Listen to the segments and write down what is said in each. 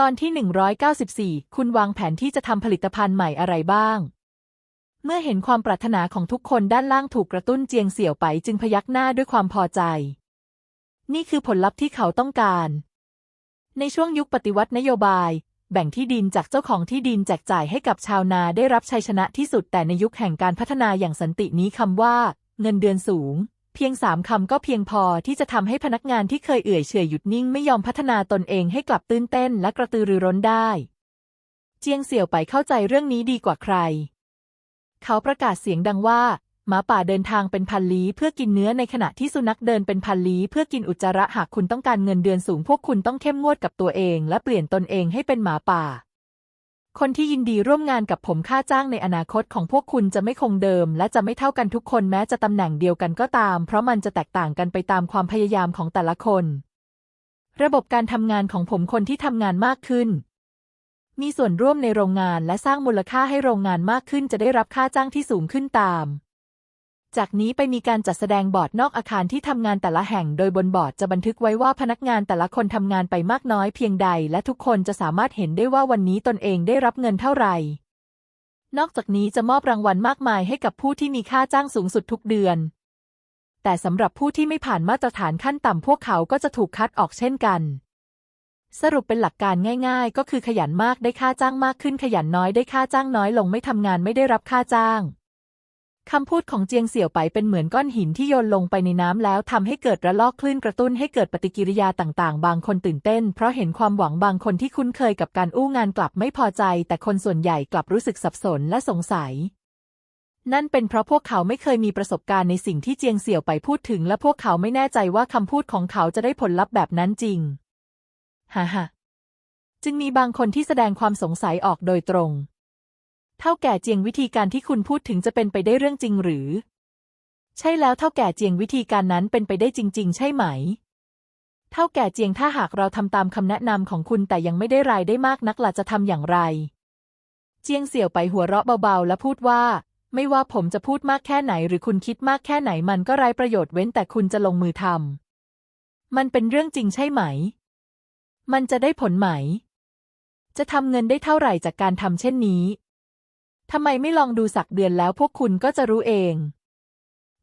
ตอนที่ 194 คุณวางแผนที่จะทำผลิตภัณฑ์ใหม่อะไรบ้าง เมื่อเห็นความปรารถนาของทุกคนด้านล่างถูกกระตุ้นเจียงเสี่ยวไปจึงพยักหน้าด้วยความพอใจ นี่คือผลลัพธ์ที่เขาต้องการ ในช่วงยุคปฏิวัตินโยบาย แบ่งที่ดินจากเจ้าของที่ดินแจกจ่ายให้กับชาวนาได้รับชัยชนะที่สุดแต่ในยุคแห่งการพัฒนาอย่างสันตินี้คำว่า เงินเดือนสูง เพียงสามคำก็เพียงพอที่จะทำให้พนักงานที่เคยเอื่อยเฉยหยุดนิ่งไม่ยอมพัฒนาตนเองให้กลับตื่นเต้นและกระตือรือร้นได้ เจียงเสี่ยวไปเข้าใจเรื่องนี้ดีกว่าใคร เขาประกาศเสียงดังว่าหมาป่าเดินทางเป็นพันลี้เพื่อกินเนื้อในขณะที่สุนัขเดินเป็นพันลี้เพื่อกินอุจจาระหากคุณต้องการเงินเดือนสูงพวกคุณต้องเข้มงวดกับตัวเอง และเปลี่ยนตนเองให้เป็นหมาป่า คนที่ยินดีร่วมงานกับผมค่าจ้างในอนาคตของพวกคุณจะไม่คงเดิม และจะไม่เท่ากันทุกคนแม้จะตำแหน่งเดียวกันก็ตาม เพราะมันจะแตกต่างกันไปตามความพยายามของแต่ละคน ระบบการทำงานของผมคนที่ทำงานมากขึ้น มีส่วนร่วมในโรงงานและสร้างมูลค่าให้โรงงานมากขึ้นจะได้รับค่าจ้างที่สูงขึ้นตาม จากนี้ไปมีการจัดแสดงบอร์ดนอกอาคารที่ทำงานแต่ละแห่ง โดยบนบอร์ดจะบันทึกไว้ว่าพนักงานแต่ละคนทำงานไปมากน้อยเพียงใด และทุกคนจะสามารถเห็นได้ว่าวันนี้ตนเองได้รับเงินเท่าไหร่ นอกจากนี้จะมอบรางวัลมากมายให้กับผู้ที่มีค่าจ้างสูงสุดทุกเดือน แต่สำหรับผู้ที่ไม่ผ่านมาตรฐานขั้นต่ำพวกเขาก็จะถูกคัดออกเช่นกัน สรุปเป็นหลักการง่าย ๆ ก็คือขยันมากได้ค่าจ้างมากขึ้นขยันน้อยได้ค่าจ้างน้อยลงไม่ทำงานไม่ได้รับค่าจ้าง คำพูดของเจียงเสี่ยวไปเป็นเหมือนก้อนหินที่โยนลงไปในน้ำแล้วทำให้เกิดระลอกคลื่นกระตุ้นให้เกิดปฏิกิริยาต่างๆ บางคนตื่นเต้น เพราะเห็นความหวังบางคนที่คุ้นเคยกับการอู้งานกลับไม่พอใจ แต่คนส่วนใหญ่กลับรู้สึกสับสนและสงสัย นั่นเป็นเพราะพวกเขาไม่เคยมีประสบการณ์ในสิ่งที่เจียงเสี่ยวไปพูดถึง และพวกเขาไม่แน่ใจว่าคำพูดของเขาจะได้ผลลัพธ์แบบนั้นจริงฮ่าฮ่าจึงมีบางคนที่แสดงความสงสัยออกโดยตรง เท่าแก่เจียงวิธีการที่คุณพูดถึงจะเป็นไปได้เรื่องจริงหรือ ใช่แล้วเท่าแก่เจียงวิธีการนั้นเป็นไปได้จริง ๆ ใช่ไหม เท่าแก่เจียงถ้าหากเราทำตามคำแนะนำของคุณแต่ยังไม่ได้รายได้มากนักล่ะจะทำอย่างไร เจียงเสี่ยวไปหัวเราะเบาๆ และพูดว่า ไม่ว่าผมจะพูดมากแค่ไหน หรือคุณคิดมากแค่ไหนมันก็ไร้ประโยชน์เว้นแต่คุณจะลงมือทำมันเป็นเรื่องจริงใช่ไหม มันจะได้ผลไหม จะทำเงินได้เท่าไหร่จากการทำเช่นนี้ ทำไมไม่ลองดูสักเดือนแล้วพวกคุณก็จะรู้เอง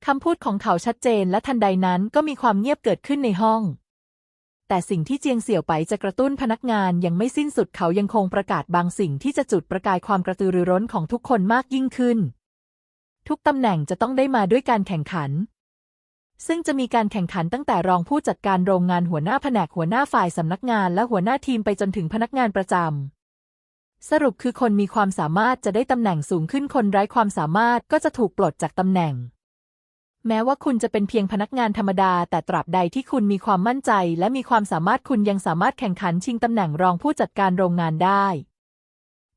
คำพูดของเขาชัดเจนและทันใดนั้นก็มีความเงียบเกิดขึ้นในห้อง แต่สิ่งที่เจียงเสี่ยวไปจะกระตุ้นพนักงานยังไม่สิ้นสุดเขายังคงประกาศบางสิ่งที่จะจุดประกายความกระตือรือร้นของทุกคนมากยิ่งขึ้น ทุกตำแหน่งจะต้องได้มาด้วยการแข่งขันซึ่งจะมีการแข่งขันตั้งแต่รองผู้จัดการโรงงานหัวหน้าแผนกหัวหน้าฝ่ายสำนักงานและหัวหน้าทีมไปจนถึงพนักงานประจำ สรุปคือคนมีความสามารถจะได้ตำแหน่งสูงขึ้นคนไร้ความสามารถก็จะถูกปลดจากตำแหน่ง แม้ว่าคุณจะเป็นเพียงพนักงานธรรมดา แต่ตราบใดที่คุณมีความมั่นใจ และมีความสามารถคุณยังสามารถแข่งขันชิงตำแหน่งรองผู้จัดการโรงงานได้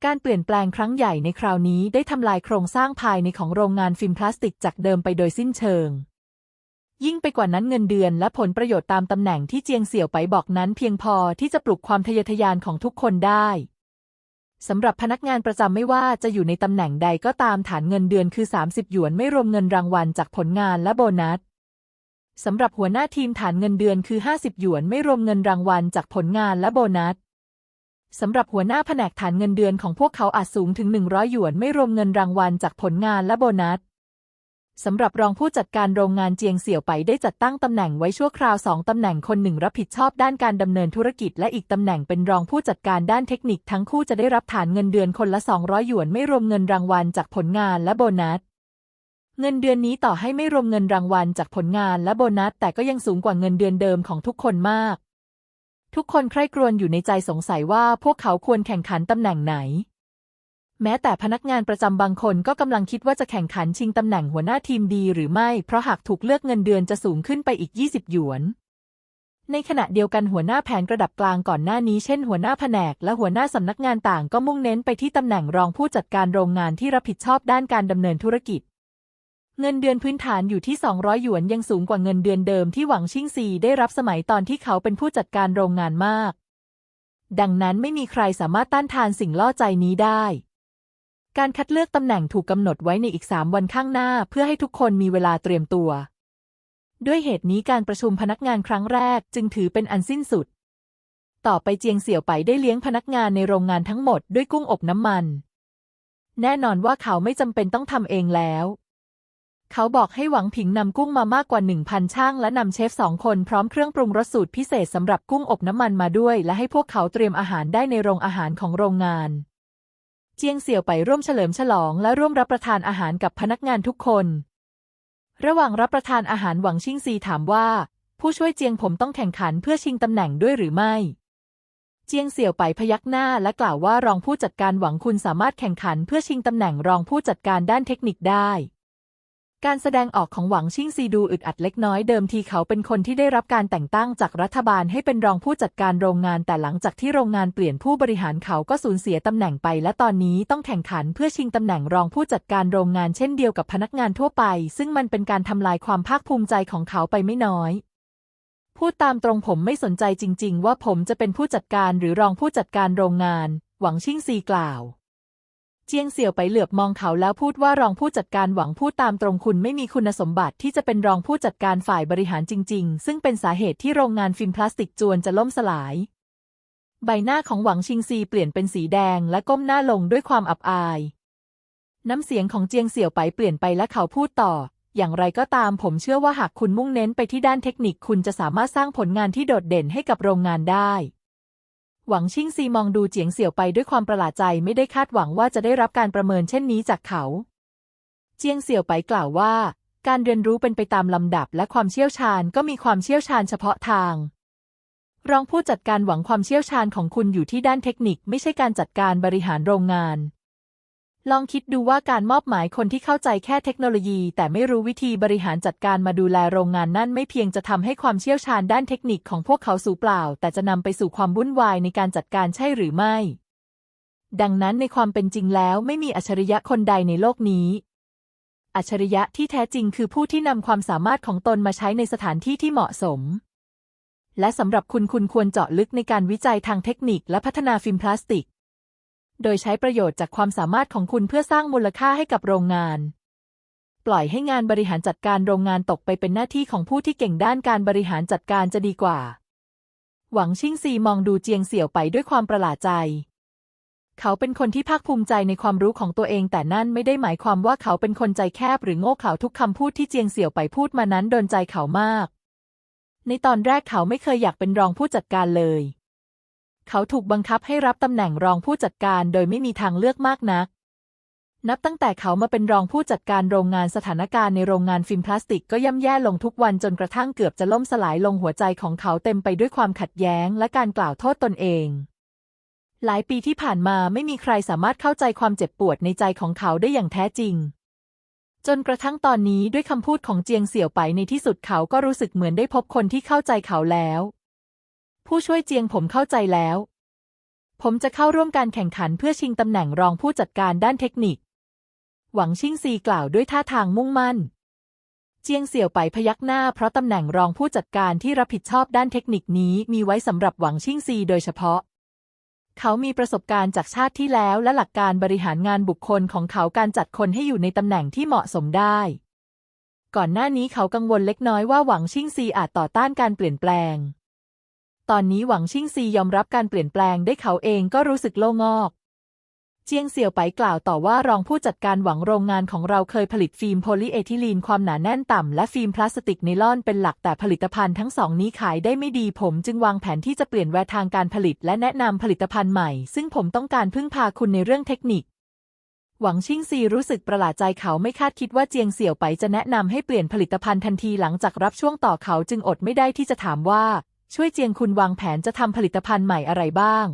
การเปลี่ยนแปลงครั้งใหญ่ในคราวนี้ได้ทำลายโครงสร้างภายในของโรงงานฟิล์มพลาสติกจากเดิมไปโดยสิ้นเชิงยิ่งไปกว่านั้นเงินเดือนและผลประโยชน์ตามตำแหน่งที่เจียงเสี่ยวไปบอกนั้นเพียงพอที่จะปลุกความทะเยอทะยานของทุกคนได้ สำหรับพนักงานประจำไม่ว่าจะอยู่ในตำแหน่งใดก็ตามฐานเงินเดือนคือ 30 หยวนไม่รวมเงินรางวัลจากผลงานและโบนัสสำหรับหัวหน้าทีมฐานเงินเดือนคือ 50 หยวนไม่รวมเงินรางวัลจากผลงานและโบนัสสำหรับหัวหน้าแผนกฐานเงินเดือนของพวกเขาอาจสูงถึง 100 หยวนไม่รวมเงินรางวัลจากผลงานและโบนัส สำหรับรองผู้จัดการโรงงานเจียงเสี่ยวไปได้จัดตั้งตำแหน่งไว้ชั่วคราวสองตำแหน่งคนหนึ่งรับผิดชอบด้านการดำเนินธุรกิจ และอีกตำแหน่งเป็นรองผู้จัดการด้านเทคนิคทั้งคู่จะได้รับฐานเงินเดือนคนละ 200 หยวนไม่รวมเงินรางวัลจากผลงานและโบนัส เงินเดือนนี้ต่อให้ไม่รวมเงินรางวัลจากผลงานและโบนัส แต่ก็ยังสูงกว่าเงินเดือนเดิมของทุกคนมาก ทุกคนใคร่ครวญอยู่ในใจสงสัยว่าพวกเขาควรแข่งขันตำแหน่งไหน แม้แต่พนักงานประจำบางคนก็กำลังคิดว่าจะแข่งขันชิงตำแหน่งหัวหน้าทีมดีหรือไม่ เพราะหากถูกเลือกเงินเดือนจะสูงขึ้นไปอีก 20 หยวน ในขณะเดียวกันหัวหน้าแผนระดับกลางก่อนหน้านี้เช่นหัวหน้าแผนกและหัวหน้าสำนักงานต่างก็มุ่งเน้นไปที่ตำแหน่งรองผู้จัดการโรงงานที่รับผิดชอบด้านการดำเนินธุรกิจ เงินเดือนพื้นฐานอยู่ที่ 200 หยวนยังสูงกว่าเงินเดือนเดิมที่หวังชิงซีได้รับสมัยตอนที่เขาเป็นผู้จัดการโรงงานมาก ดังนั้นไม่มีใครสามารถต้านทานสิ่งล่อใจนี้ได้ การคัดเลือกตำแหน่งถูกกำหนดไว้ในอีกสามวันข้างหน้า เพื่อให้ทุกคนมีเวลาเตรียมตัว ด้วยเหตุนี้การประชุมพนักงานครั้งแรกจึงถือเป็นอันสิ้นสุด ต่อไปเจียงเสี่ยวไปได้เลี้ยงพนักงานในโรงงานทั้งหมดด้วยกุ้งอบน้ำมัน แน่นอนว่าเขาไม่จำเป็นต้องทำเองแล้ว เขาบอกให้หวังผิงนำกุ้งมามากกว่าหนึ่งพันช่างและนำเชฟสองคนพร้อมเครื่องปรุงรสสูตรพิเศษสำหรับกุ้งอบน้ำมันมาด้วย และให้พวกเขาเตรียมอาหารได้ในโรงอาหารของโรงงาน เจียงเสี่ยวไปร่วมเฉลิมฉลองและร่วมรับประทานอาหารกับพนักงานทุกคน ระหว่างรับประทานอาหารหวังชิงซีถามว่า ผู้ช่วยเจียงผมต้องแข่งขันเพื่อชิงตำแหน่งด้วยหรือไม่ เจียงเสี่ยวไปพยักหน้าและกล่าวว่ารองผู้จัดการหวังคุณสามารถแข่งขันเพื่อชิงตำแหน่งรองผู้จัดการด้านเทคนิคได้ การแสดงออกของหวังชิงซีดูอึดอัดเล็กน้อยเดิมทีเขาเป็นคนที่ได้รับการแต่งตั้งจากรัฐบาลให้เป็นรองผู้จัดการโรงงานแต่หลังจากที่โรงงานเปลี่ยนผู้บริหารเขาก็สูญเสียตำแหน่งไป และตอนนี้ต้องแข่งขันเพื่อชิงตำแหน่งรองผู้จัดการโรงงานเช่นเดียวกับพนักงานทั่วไป ซึ่งมันเป็นการทำลายความภาคภูมิใจของเขาไปไม่น้อยพูดตามตรงผมไม่สนใจจริง ๆ ว่าผมจะเป็นผู้จัดการหรือรองผู้จัดการโรงงาน หวังชิงซีกล่าว จียงเสี่ยวไปเหลือบมองเขาแล้วพูดว่ารองผู้จัดการหวังพูดตามตรงคุณไม่มีคุณสมบัติที่จะเป็นรองผู้จัดการฝ่ายบริหารจริง ๆ ซึ่งเป็นสาเหตุที่โรงงานฟิล์มพลาสติกจวนจะล่มสลาย ใบหน้าของหวังชิงซีเปลี่ยนเป็นสีแดงและก้มหน้าลงด้วยความอับอาย น้ำเสียงของเจียงเสี่ยวไปเปลี่ยนไปและเขาพูดต่อ อย่างไรก็ตามผมเชื่อว่าหากคุณมุ่งเน้นไปที่ด้านเทคนิคคุณจะสามารถสร้างผลงานที่โดดเด่นให้กับโรงงานได้ หวังชิงซีมองดูเจียงเสี่ยวไปด้วยความประหลาดใจไม่ได้คาดหวังว่าจะได้รับการประเมินเช่นนี้จากเขา เจียงเสี่ยวไปกล่าวว่า การเรียนรู้เป็นไปตามลำดับและความเชี่ยวชาญก็มีความเชี่ยวชาญเฉพาะทาง รองผู้จัดการหวังความเชี่ยวชาญของคุณอยู่ที่ด้านเทคนิคไม่ใช่การจัดการบริหารโรงงาน ลองคิดดูว่าการมอบหมายคนที่เข้าใจแค่เทคโนโลยี แต่ไม่รู้วิธีบริหารจัดการมาดูแลโรงงานนั่นไม่เพียงจะทำให้ความเชี่ยวชาญด้านเทคนิคของพวกเขาสูญเปล่า แต่จะนำไปสู่ความวุ่นวายในการจัดการใช่หรือไม่ ดังนั้นในความเป็นจริงแล้วไม่มีอัจฉริยะคนใดในโลกนี้ อัจฉริยะที่แท้จริงคือผู้ที่นำความสามารถของตนมาใช้ในสถานที่ที่เหมาะสมและสำหรับคุณคุณควรเจาะลึกในการวิจัยทางเทคนิคและพัฒนาฟิล์มพลาสติก โดยใช้ประโยชน์จากความสามารถของคุณเพื่อสร้างมูลค่าให้กับโรงงาน ปล่อยให้งานบริหารจัดการโรงงานตกไปเป็นหน้าที่ของผู้ที่เก่งด้านการบริหารจัดการจะดีกว่า หวังชิงซีมองดูเจียงเสี่ยวไปด้วยความประหลาดใจ เขาเป็นคนที่ภาคภูมิใจในความรู้ของตัวเองแต่นั่นไม่ได้หมายความว่าเขาเป็นคนใจแคบหรือโง่เขลาทุกคำพูดที่เจียงเสี่ยวไปพูดมานั้นโดนใจเขามาก ในตอนแรกเขาไม่เคยอยากเป็นรองผู้จัดการเลย เขาถูกบังคับให้รับตำแหน่งรองผู้จัดการโดยไม่มีทางเลือกมากนัก นับตั้งแต่เขามาเป็นรองผู้จัดการโรงงานสถานการณ์ในโรงงานฟิล์มพลาสติกก็ย่ำแย่ลงทุกวันจนกระทั่งเกือบจะล่มสลายลงหัวใจของเขาเต็มไปด้วยความขัดแย้งและการกล่าวโทษตนเองหลายปีที่ผ่านมาไม่มีใครสามารถเข้าใจความเจ็บปวดในใจของเขาได้อย่างแท้จริง จนกระทั่งตอนนี้ด้วยคำพูดของเจียงเสี่ยวไปในที่สุดเขาก็รู้สึกเหมือนได้พบคนที่เข้าใจเขาแล้ว ผู้ช่วยเจียงผมเข้าใจแล้ว ผมจะเข้าร่วมการแข่งขันเพื่อชิงตำแหน่งรองผู้จัดการด้านเทคนิค หวังชิงซีกล่าวด้วยท่าทางมุ่งมั่น เจียงเสี่ยวไปพยักหน้าเพราะตำแหน่งรองผู้จัดการที่รับผิดชอบด้านเทคนิคนี้มีไว้สำหรับหวังชิงซีโดยเฉพาะ เขามีประสบการณ์จากชาติที่แล้วและหลักการบริหารงานบุคคลของเขาการจัดคนให้อยู่ในตำแหน่งที่เหมาะสมได้ ก่อนหน้านี้เขากังวลเล็กน้อยว่าหวังชิงซีอาจต่อต้านการเปลี่ยนแปลง ตอนนี้หวังชิงซียอมรับการเปลี่ยนแปลงได้เขาเองก็รู้สึกโล่งอก เจียงเสี่ยวไปกล่าวต่อว่ารองผู้จัดการหวังโรงงานของเราเคยผลิตฟิล์มโพลีเอทิลีนความหนาแน่นต่ำและฟิล์มพลาสติกไนลอนเป็นหลักแต่ผลิตภัณฑ์ทั้งสองนี้ขายได้ไม่ดีผมจึงวางแผนที่จะเปลี่ยนแวทางการผลิตและแนะนำผลิตภัณฑ์ใหม่ ซึ่งผมต้องการพึ่งพาคุณในเรื่องเทคนิคหวังชิงซีรู้สึกประหลาดใจเขาไม่คาดคิดว่าเจียงเสี่ยวไปจะแนะนำให้เปลี่ยนผลิตภัณฑ์ทันทีหลังจากรับช่วงต่อเขาจึงอดไม่ได้ที่จะถามว่า ช่วยเจียงคุณวางแผนจะทำผลิตภัณฑ์ใหม่อะไรบ้าง